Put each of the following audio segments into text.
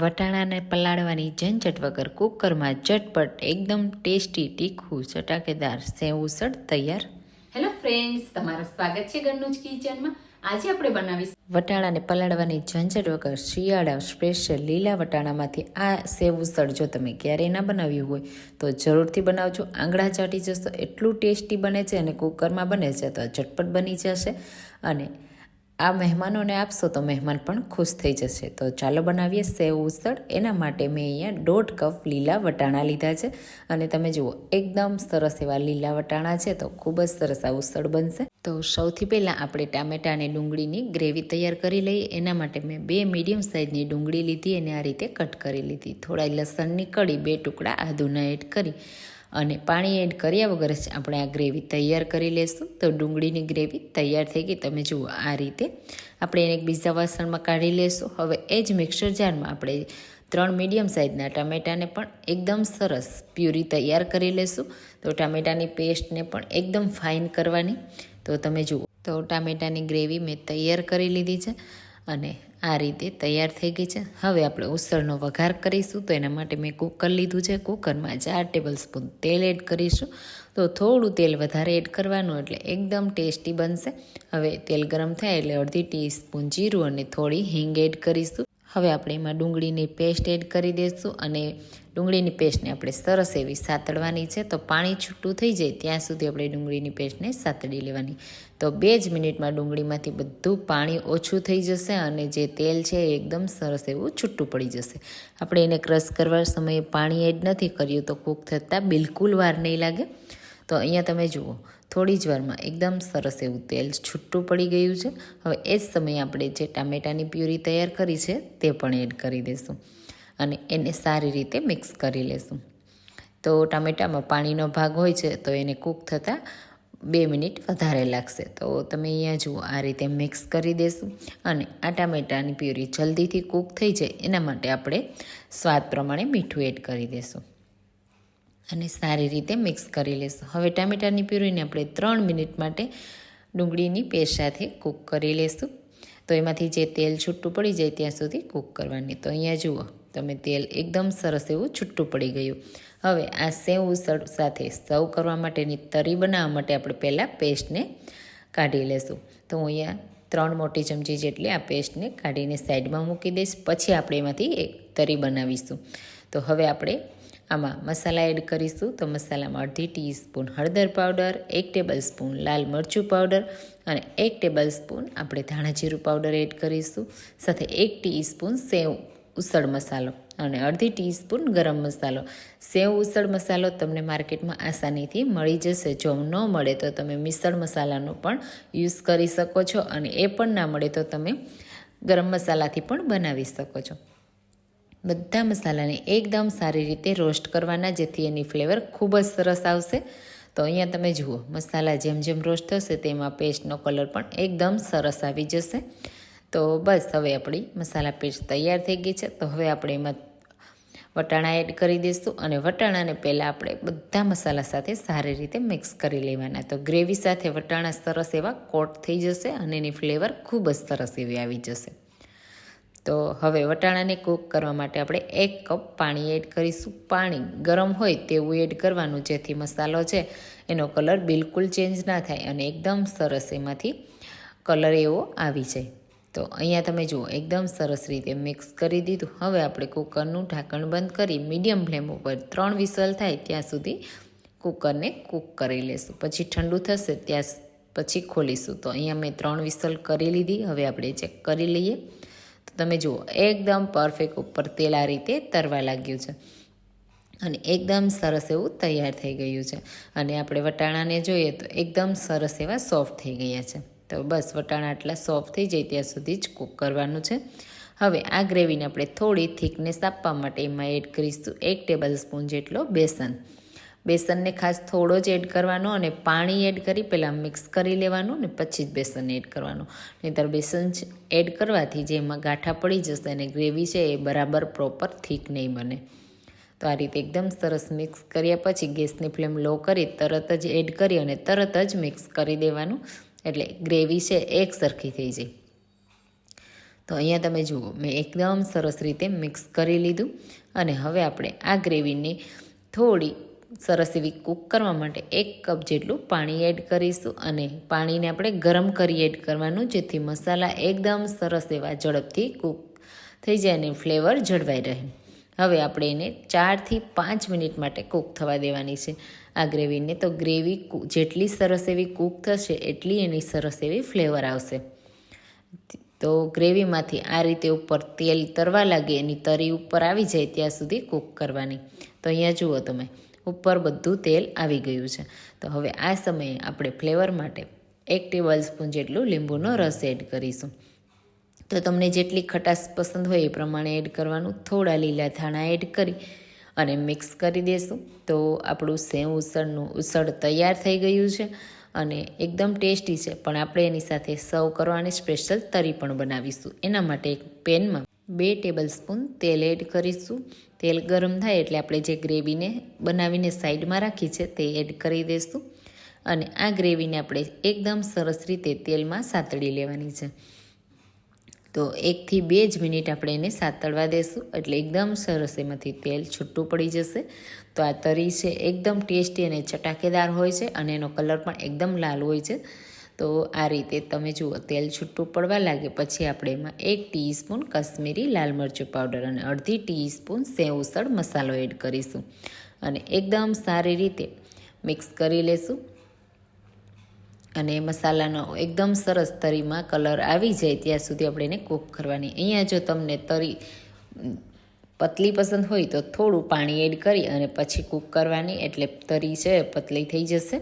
વટાણાને પલાળવાની ઝંઝટ વગર કુકરમાં ઝટપટ એકદમ ટેસ્ટી તીખું ચટાકેદાર સેવસળ તૈયાર. હેલો ફ્રેન્ડ્સ તમારું સ્વાગત છે ઘરનું જ કિચનમાં. આજે આપણે બનાવીશું વટાણાને પલાળવાની ઝંઝટ વગર શિયાળા સ્પેશિયલ લીલા વટાણામાંથી આ સેવ ઉસળ જો તમે ક્યારેય ના બનાવ્યું હોય તો જરૂરથી બનાવજો. આંગળા ચાટી જશો એટલું ટેસ્ટી બને છે અને કુકરમાં બને છે તો ઝટપટ બની જશે. અને આ મહેમાનોને આપશો તો મહેમાન પણ ખુશ થઈ જશે. તો ચાલો બનાવીએ સેવ ઉસળ. એના માટે મેં અહીંયા દોઢ કપ લીલા વટાણા લીધા છે. અને તમે જુઓ, એકદમ સરસ એવા લીલા વટાણા છે તો ખૂબ જ સરસ આ ઉસળ બનશે. તો સૌથી પહેલાં આપણે ટામેટા અને ડુંગળીની ગ્રેવી તૈયાર કરી લઈએ. એના માટે મેં બે મીડિયમ સાઇઝની ડુંગળી લીધી. અને આ રીતે કટ કરી લીધી. થોડા લસણની કળી બે ટુકડા આદુના એડ કરી. અને પાણી એડ કર્યા વગર જ આપણે આ ગ્રેવી તૈયાર કરી લેશું. તો ડુંગળીની ગ્રેવી તૈયાર થઈ ગઈ. તમે જુઓ આ રીતે આપણે એને એક બીજા વાસણમાં કાઢી લેશું. હવે એ જ મિક્સર જારમાં આપણે ત્રણ મીડિયમ સાઇઝના ટામેટાને પણ એકદમ સરસ પ્યુરી તૈયાર કરી લેશું. તો ટામેટાની પેસ્ટને પણ એકદમ ફાઇન કરવાની. તો તમે જુઓ. તો ટામેટાની ગ્રેવી મેં તૈયાર કરી લીધી છે. અને આ રીતે તૈયાર થઈ ગઈ છે. હવે આપણે ઉસળનો વઘાર કરીશું. તો એના માટે મેં કુકર લીધું છે. કુકરમાં ચાર ટેબલ સ્પૂન તેલ એડ કરીશું. તો થોડું તેલ વધારે એડ કરવાનું એટલે એકદમ ટેસ્ટી બનશે. હવે તેલ ગરમ થાય એટલે અડધી ટીસ્પૂન જીરું અને થોડી હિંગ એડ કરીશું. હવે આપણે એમાં ડુંગળીની પેસ્ટ એડ કરી દઈશું અને ડુંગળીની પેસ્ટને આપણે સરસ એવી સાતળવાની છે. તો પાણી છૂટું થઈ જાય ત્યાં સુધી આપણે ડુંગળીની પેસ્ટને સાતળી લેવાની. તો બે જ મિનિટમાં ડુંગળીમાંથી બધું પાણી ઓછું થઈ જશે અને જે તેલ છે એ એકદમ સરસ એવું છૂટું પડી જશે. આપણે એને ક્રશ કરવા સમયે પાણી એડ નથી કર્યું તો કૂક થતાં બિલકુલ વાર નહીં લાગે. તો અહીંયા તમે જુઓ થોડી જ વારમાં એકદમ સરસ એવું તેલ છૂટું પડી ગયું છે. હવે એ જ સમયે આપણે જે ટામેટાની પ્યુરી તૈયાર કરી છે તે પણ એડ કરી દઈશું અને એને સારી રીતે મિક્સ કરી લેશું. તો ટામેટામાં પાણીનો ભાગ હોય છે તો એને કૂક થતાં બે મિનિટ વધારે લાગશે. તો તમે અહીંયા જુઓ આ રીતે મિક્સ કરી દેશું અને આ ટામેટાની પ્યુરી જલ્દીથી કૂક થઈ જાય એના માટે આપણે સ્વાદ પ્રમાણે મીઠું એડ કરી દઈશું અને સારી રીતે મિક્સ કરી લઈશું હવે ટામેટાની પ્યુરીને આપણે ત્રણ મિનિટ માટે ડુંગળીની પેસ્ટ સાથે કૂક કરી લઈશું તો એમાંથી જે તેલ છૂટું પડી જાય ત્યાં સુધી કૂક કરવાની. તો અહીંયા જુઓ, તમે તેલ એકદમ સરસ એવું છૂટું પડી ગયું. હવે આ સેવ ઉસળ સાથે સર્વ કરવા માટેની તરી બનાવવા માટે આપણે પહેલાં પેસ્ટને કાઢી લેશું. તો હું અહીંયા ત્રણ મોટી ચમચી જેટલી આ પેસ્ટને કાઢીને સાઈડમાં મૂકી દઈશ. પછી આપણે એમાંથી એક તરી બનાવીશું. તો હવે આપણે આમાં મસાલા એડ કરીશું તો મસાલામાં અડધી ટીસ્પૂન હળદર પાવડર, એક ટેબલ સ્પૂન લાલ મરચું પાવડર અને એક ટેબલ સ્પૂન આપણે ધાણા જીરું પાવડર એડ કરીશું. સાથે એક ટીસ્પૂન સેવ ઉસળ મસાલો અને અડધી ટીસ્પૂન ગરમ મસાલો. સેવ ઉસળ મસાલો તમને માર્કેટમાં આસાનીથી મળી જશે. જો ન મળે તો તમે મિસળ મસાલાનો પણ યુઝ કરી શકો છો અને એ પણ ના મળે તો તમે ગરમ મસાલાથી પણ બનાવી શકો છો. બધા મસાલાને એકદમ સારી રીતે રોસ્ટ કરવાના, જેથી એની ફ્લેવર ખૂબ જ સરસ આવશે. તો અહીંયા તમે જુઓ, મસાલા જેમ જેમ રોસ્ટ થશે, તેમાં પેસ્ટનો કલર પણ એકદમ સરસ આવી જશે. તો બસ, હવે આપણી મસાલા પેસ્ટ તૈયાર થઈ ગઈ છે. તો હવે આપણે એમાં વટાણા એડ કરી દઈશું અને વટાણાને પહેલાં આપણે બધા મસાલા સાથે સારી રીતે મિક્સ કરી લેવાના. તો ગ્રેવી સાથે વટાણા સરસ એવા કોટ થઈ જશે અને એની ફ્લેવર ખૂબ જ સરસ એવી આવી જશે. તો હવે વટાણાને કૂક કરવા માટે આપણે એક કપ પાણી એડ કરીશું. પાણી ગરમ હોય તેવું એડ કરવાનું, જેથી મસાલો છે એનો કલર બિલકુલ ચેન્જ ના થાય અને એકદમ સરસ એમાંથી કલર એવો આવી જાય. તો અહીંયા તમે જુઓ, એકદમ સરસ રીતે મિક્સ કરી દીધું. હવે આપણે કુકરનું ઢાંકણ બંધ કરી મીડિયમ ફ્લેમ ઉપર ત્રણ વિસલ થાય ત્યાં સુધી કુકરને કૂક કરી લેશું. પછી ઠંડુ થશે ત્યાં પછી ખોલીશું. તો અહીંયા મેં ત્રણ વિસલ કરી લીધી. હવે આપણે ચેક કરી લઈએ. તો તમે જુઓ, એકદમ પરફેક્ટ ઉપર તેલ આ રીતે તરવા લાગ્યું છે. અને એકદમ સરસ એવું તૈયાર થઈ ગયું છે. અને આપણે વટાણાને જોઈએ તો એકદમ સરસ એવા સોફ્ટ થઈ ગયા છે. તો બસ વટાણા આટલા સોફ્ટ થઈ જાય ત્યાં સુધી જ કૂક કરવાનું છે. હવે આ ગ્રેવીને આપણે થોડી થિકનેસ આપવા માટે એમાં એડ કરીશું એક ટેબલ સ્પૂન જેટલો બેસન. બેસનને ખાસ થોડો જ એડ કરવાનો અને પાણી એડ કરી પહેલાં મિક્સ કરી લેવાનું ને પછી જ બેસન એડ કરવાનું. નહીંતર બેસન એડ કરવાથી જે એમાં ગાંઠા પડી જશે અને ગ્રેવી છે એ બરાબર પ્રોપર થીક નહીં બને. તો આ રીતે એકદમ સરસ મિક્સ કર્યા પછી ગેસની ફ્લેમ લો કરી તરત જ એડ કરી અને તરત જ મિક્સ કરી દેવાનું. એટલે ગ્રેવી છે એક સરખી થઈ જાય. તો અહીંયા તમે જુઓ, મેં એકદમ સરસ રીતે મિક્સ કરી લીધું. અને હવે આપણે આ ગ્રેવીને થોડી સરસ એવી કૂક કરવા માટે એક કપ જેટલું પાણી એડ કરીશું અને પાણીને આપણે ગરમ કરી એડ કરવાનું, જેથી મસાલા એકદમ સરસ એવા ઝડપથી કૂક થઈ જાય અને ફ્લેવર જળવાઈ રહે. હવે આપણે એને ચારથી પાંચ મિનિટ માટે કૂક થવા દેવાની છે. આ ગ્રેવીને તો ગ્રેવી જેટલી સરસ એવી કૂક થશે, એટલી એની સરસ એવી ફ્લેવર આવશે. તો ગ્રેવીમાંથી આ રીતે ઉપર તેલ તરવા લાગે, એની તરી ઉપર આવી જાય ત્યાં સુધી કૂક કરવાની. તો અહીંયા જુઓ તમે. ઉપર બધું તેલ આવી ગયું છે. તો હવે આ સમયે આપણે ફ્લેવર માટે એક ટેબલ સ્પૂન જેટલું લીંબુનો રસ એડ કરીશું. તો તમને જેટલી ખટાશ પસંદ હોય એ પ્રમાણે એડ કરવાનું, થોડા લીલા ધાણા એડ કરી અને મિક્સ કરી દેશું. તો આપણું સેવ ઉસળનું, ઉસળ તૈયાર થઈ ગયું છે અને એકદમ ટેસ્ટી છે. પણ આપણે એની સાથે સર્વ કરવાની સ્પેશિયલ તરી પણ બનાવીશું. એના માટે એક પેનમાં બે ટેબલ સ્પૂન તેલ એડ કરીશું. તેલ ગરમ થાય એટલે આપણે જે ગ્રેવીને બનાવીને સાઈડમાં રાખી છે તે એડ કરી દઈશું. અને આ ગ્રેવીને આપણે એકદમ સરસ રીતે તેલમાં સાતળી લેવાની છે. તો એકથી બે જ મિનિટ આપણે એને સાતળવા દેશું એટલે એકદમ સરસ એમાંથી તેલ છૂટું પડી જશે. તો આ તરી છે, એકદમ ટેસ્ટી અને ચટાકેદાર હોય છે અને એનો કલર પણ એકદમ લાલ હોય છે. તો આ રીતે તમે જુઓ, તેલ છૂટું પડવા લાગે, પછી આપણે એમાં એક ટીસ્પૂન કશ્મીરી લાલ મરચું પાવડર અને અડધી ટીસ્પૂન સેવ ઉસળ મસાલો એડ કરીશું. અને એકદમ સારી રીતે મિક્સ કરી લેશું. અને મસાલાનો એકદમ સરસ તરીમાં કલર આવી જાય ત્યાં સુધી આપણે એને કૂક કરવાની. અહીંયા જો તમને તરી પતલી પસંદ હોય તો થોડું પાણી એડ કરી અને પછી કૂક કરવાની, એટલે તરી છે પતલી થઈ જશે.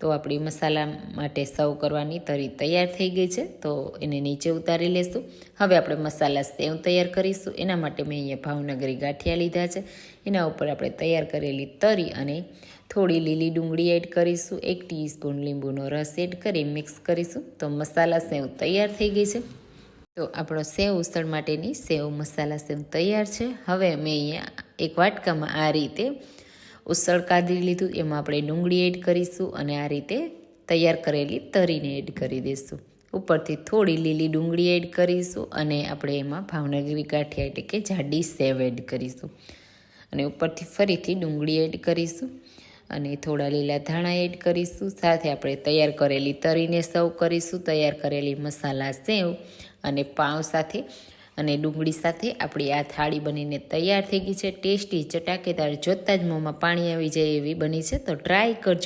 તો આપણી મસાલા માટે સર્વ કરવાની તરી તૈયાર થઈ ગઈ છે, તો એને નીચે ઉતારી લેશું. હવે આપણે મસાલા સેવ તૈયાર કરીશું. એના માટે મેં અહીંયા ભાવનગરી ગાંઠિયા લીધા છે. એના ઉપર આપણે તૈયાર કરેલી તરી અને થોડી લીલી ડુંગળી એડ કરીશું. એક ટીસ્પૂન લીંબુનો રસ એડ કરી મિક્સ કરીશું. તો મસાલા સેવ તૈયાર થઈ ગઈ છે. તો આપણો સેવ ઉસળ માટેની સેવ મસાલા સેવ તૈયાર છે. હવે મેં અહીંયા એક વાટકામાં આ રીતે ઉસળ કાઢી લીધું, એમાં આપણે ડુંગળી એડ કરીશું અને આ રીતે તૈયાર કરેલી તરીને એડ કરી દઈશું. ઉપરથી થોડી લીલી ડુંગળી એડ કરીશું અને આપણે એમાં ભાવનગરી ગાંઠિયા એટલે કે જાડી સેવ એડ કરીશું. અને ઉપરથી ફરીથી ડુંગળી એડ કરીશું અને થોડા લીલા ધાણા એડ કરીશું. સાથે આપણે તૈયાર કરેલી તરીને સર્વ કરીશું. તૈયાર કરેલી મસાલા સેવ અને પાઉં સાથે અને ડુંગળી સાથે આપણી આ થાળી બનીને તૈયાર થઈ ગઈ છે. ટેસ્ટી ચટાકેદાર જોતાં જ મોંમાં પાણી આવી જાય એવી બની છે. તો ટ્રાય કરજો.